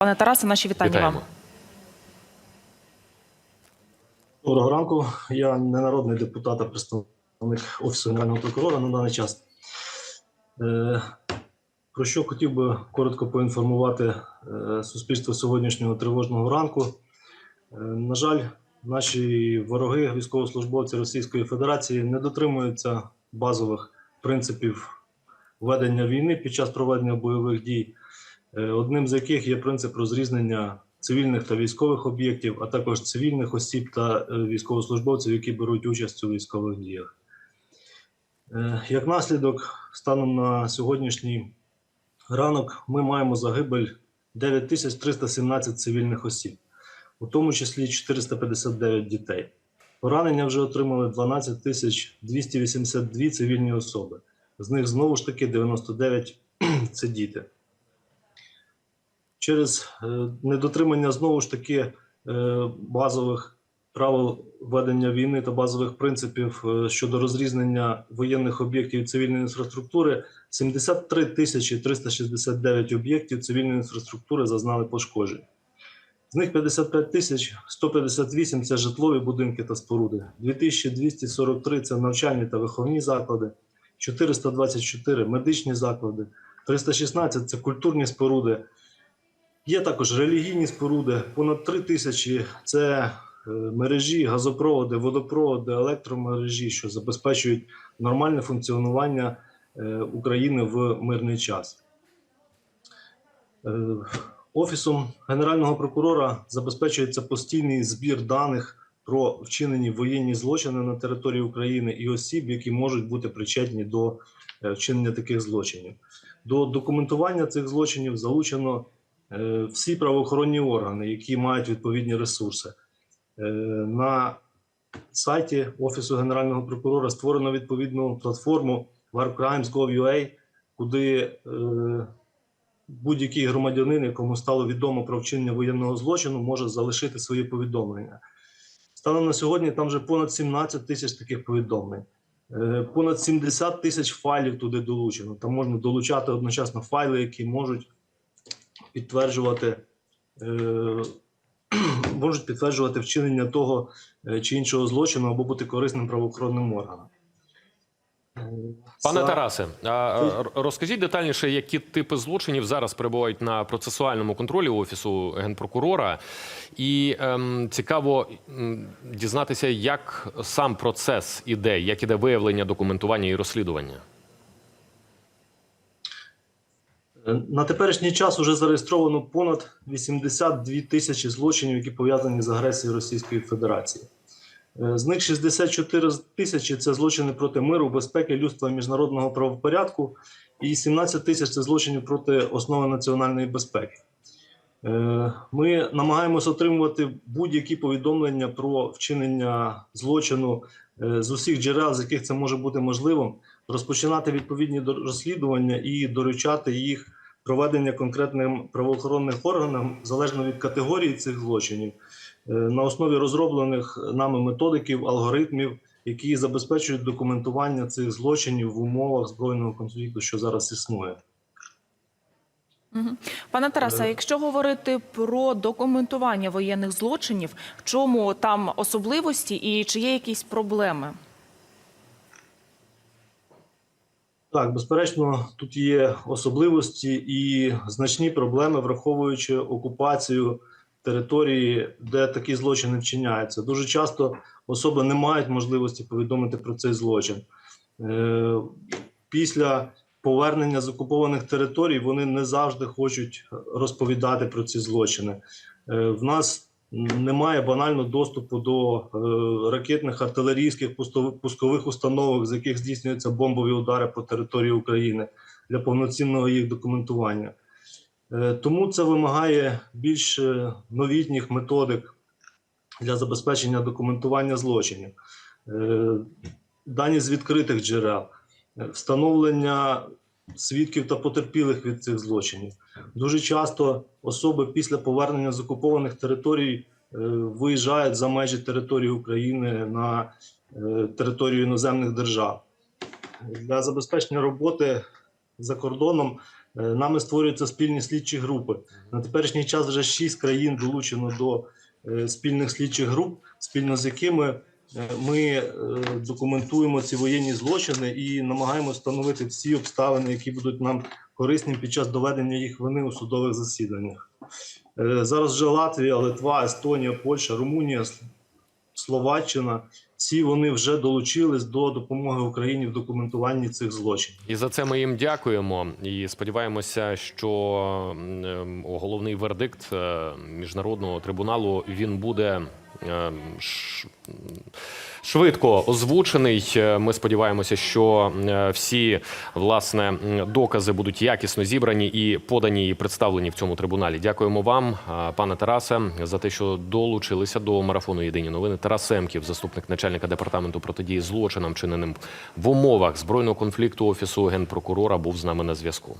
Пане Тарасе, наші вітання Вітаємо. вам. Доброго ранку. Я не народний депутат, а представник Офісу Генерального прокурора на даний час. Е, Про що хотів би коротко поінформувати е, суспільство сьогоднішнього тривожного ранку. Е, На жаль, наші вороги, військовослужбовці Російської Федерації, не дотримуються базових принципів ведення війни під час проведення бойових дій, одним з яких є принцип розрізнення цивільних та військових об'єктів, а також цивільних осіб та е, військовослужбовців, які беруть участь у військових діях. Е, Як наслідок, станом на сьогоднішній ранок, ми маємо загибель 9317 цивільних осіб, у тому числі 459 дітей. Поранення вже отримали 12 282 цивільні особи. З них знову ж таки 99 це діти через е, недотримання знову ж таки е, базових правил ведення війни та базових принципів е, щодо розрізнення воєнних об'єктів і цивільної інфраструктури. 73 тисячі 369 об'єктів цивільної інфраструктури зазнали пошкоджень. З них 55 тисяч 158 – це житлові будинки та споруди, 2243 – це навчальні та виховні заклади, 424 – медичні заклади, 316 – це культурні споруди, Є також релігійні споруди, понад три тисячі це е, мережі, газопроводи, водопроводи, електромережі, що забезпечують нормальне функціонування е, України в мирний час. Е, Офісом Генерального прокурора забезпечується постійний збір даних про вчинені воєнні злочини на території України і осіб, які можуть бути причетні до вчинення таких злочинів. До документування цих злочинів залучено всі правоохоронні органи, які мають відповідні ресурси. Е, На сайті Офісу Генерального прокурора створено відповідну платформу warcrimes.gov.ua, куди е, будь-який громадянин, якому стало відомо про вчинення воєнного злочину, може залишити свої повідомлення. Станом на сьогодні там вже понад 17 тисяч таких повідомлень. Е, Понад 70 тисяч файлів туди долучено. Там можна долучати одночасно файли, які можуть підтверджувати, е, можуть підтверджувати вчинення того е, чи іншого злочину або бути корисним правоохоронним органам. Е, Пане за- Тарасе, розкажіть детальніше, які типи злочинів зараз перебувають на процесуальному контролі офісу генпрокурора, і ем, цікаво дізнатися, як сам процес іде, як іде виявлення, документування і розслідування. На теперішній час вже зареєстровано понад 82 тисячі злочинів, які пов'язані з агресією Російської Федерації. Е, З них 64 тисячі це злочини проти миру, безпеки, людства і міжнародного правопорядку, і 17 тисяч це злочини проти основи національної безпеки. Е, Ми намагаємося отримувати будь-які повідомлення про вчинення злочину е, з усіх джерел, з яких це може бути можливим, розпочинати відповідні розслідування і доручати їх проведення конкретним правоохоронним органам залежно від категорії цих злочинів, е, на основі розроблених нами методиків, алгоритмів, які забезпечують документування цих злочинів в умовах збройного конфлікту, що зараз існує. Пане Тарасе, Е. якщо говорити про документування воєнних злочинів, в чому там особливості і чи є якісь проблеми? Так, безперечно, тут є особливості і значні проблеми, враховуючи окупацію території, де такі злочини вчиняються. Дуже часто особи не мають можливості повідомити про цей злочин. Е, Після повернення з окупованих територій вони не завжди хочуть розповідати про ці злочини. Е, В нас немає банально доступу до е, ракетних артилерійських пускових установок, з яких здійснюються бомбові удари по території України для повноцінного їх документування. Е, Тому це вимагає більш новітніх методик для забезпечення документування злочинів, дані з відкритих джерел, встановлення свідків та потерпілих від цих злочинів. Дуже часто особи після повернення з окупованих територій е, виїжджають за межі території України на е, територію іноземних держав. Для забезпечення роботи за кордоном Е, Нами створюються спільні слідчі групи. На теперішній час вже шість країн долучено до спільних слідчих груп, спільно з якими ми е, документуємо ці воєнні злочини і намагаємося встановити всі обставини, які будуть нам корисні під час доведення їх вини у судових засіданнях. Е, Зараз вже Латвія, Литва, Естонія, Польща, Румунія, Словаччина. Всі вони вже долучились до допомоги Україні в документуванні цих злочинів. І за це ми їм дякуємо і сподіваємося, що головний вердикт е, міжнародного трибуналу він буде. Е, Швидко озвучений. Е, Ми сподіваємося, що е, всі власне докази будуть якісно зібрані і подані і представлені в цьому трибуналі. Дякуємо вам, пане Тарасе, за те, що долучилися до марафону Єдині новини. Тарас Семків, заступник начальника департаменту протидії злочинам, чиненим в умовах збройного конфлікту офісу генпрокурора, був з нами на зв'язку.